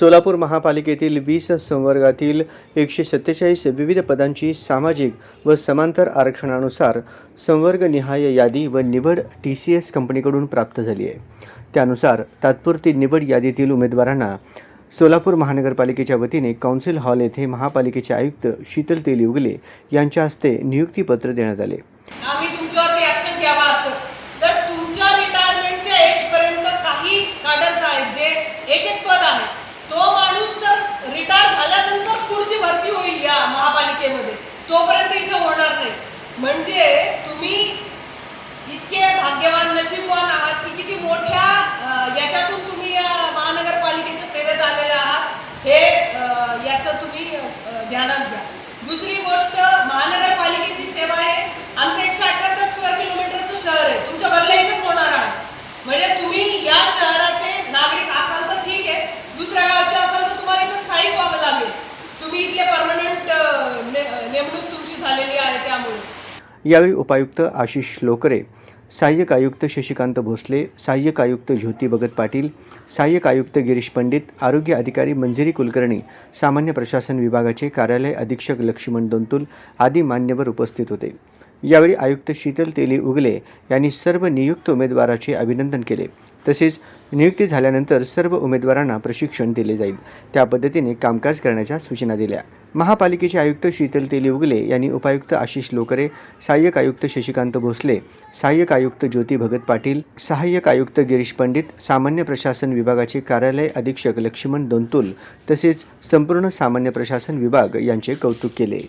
सोलापूर महापालिकेतील वीस संवर्गातील एकशे सत्तेचाळीस विविध पदांची सामाजिक व समांतर आरक्षणानुसार संवर्गनिहाय यादी व निवड टी सी एस कंपनीकडून प्राप्त झाली आहे. त्यानुसार तात्पुरती निवड यादीतील उमेदवारांना सोलापूर महानगरपालिकेच्या वतीने काउन्सिल हॉल येथे महापालिकेचे आयुक्त शीतल तेली उगले यांच्या हस्ते नियुक्तीपत्र देण्यात आले. एक एक पद आहे. रिटायर झाल्यानंतर पुढची भरती होईल या महापालिकेमध्ये. तोपर्यंत इथे होणार नाही. म्हणजे तुम्ही इतके भाग्यवान नशीबवान आहात की किती मोठ्या याच्यातून तुम्ही या महानगरपालिकेच्या सेवेत आलेले आहात हे याचं तुम्ही ध्यानात घ्या. दुसरी गोष्ट महानगरपालिके इथले परमनंट नेमणूक तुमची झालेली आहे त्यामुळे. यावेळी उपायुक्त आशिष लोकरे सहाय्यक आयुक्त शशिकांत भोसले सहाय्यक आयुक्त ज्योती भगत पाटील सहाय्यक आयुक्त गिरीश पंडित आरोग्य अधिकारी मंजिरी कुलकर्णी सामान्य प्रशासन विभागाचे कार्यालय अधीक्षक लक्ष्मण दोंतुल आदी मान्यवर उपस्थित होते. यावेळी आयुक्त शीतल तेली उगले यांनी सर्व नियुक्त उमेदवाराचे अभिनंदन केले. तसेच नियुक्ती झाल्यानंतर सर्व उमेदवारांना प्रशिक्षण दिले जाईल. त्या पद्धतीने कामकाज करण्याच्या सूचना दिल्या. महापालिकेचे आयुक्त शीतल तेली उगले यांनी उपायुक्त आशिष लोकरे सहाय्यक आयुक्त शशिकांत भोसले सहाय्यक आयुक्त ज्योती भगत पाटील सहाय्यक आयुक्त गिरीश पंडित सामान्य प्रशासन विभागाचे कार्यालय अधीक्षक लक्ष्मण दोंतुल तसेच संपूर्ण सामान्य प्रशासन विभाग यांचे कौतुक केले.